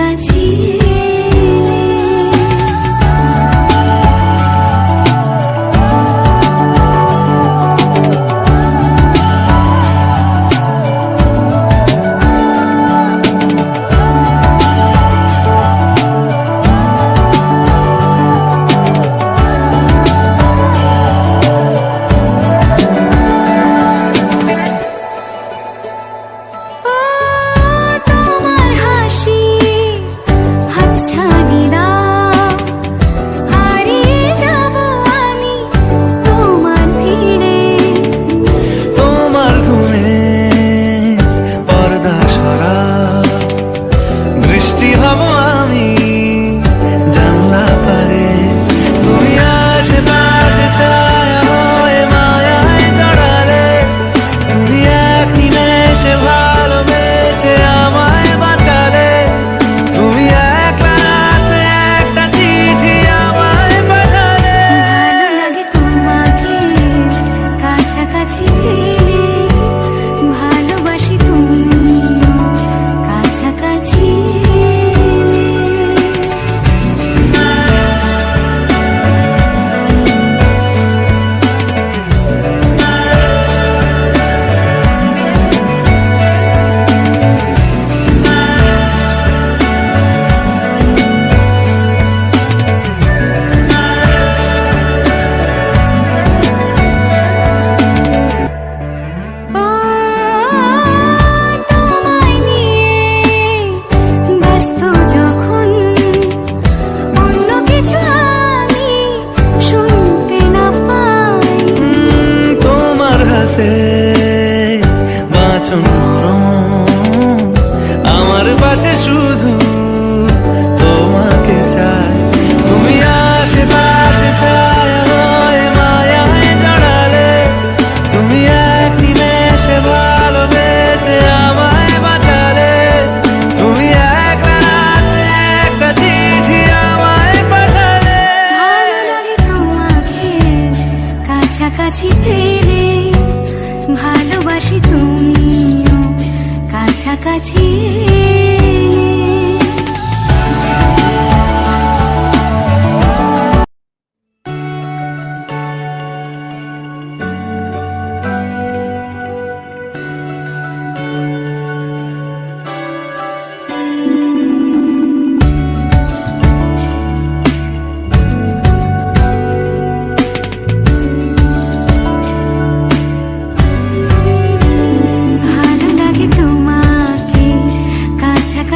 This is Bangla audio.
কাছাকাছি এলে। শুধু তোমাকে চাই। তুমি আশেপাশে তোমাকে কাছাকাছি ভালোবাসি তুমিও কাছাকাছি।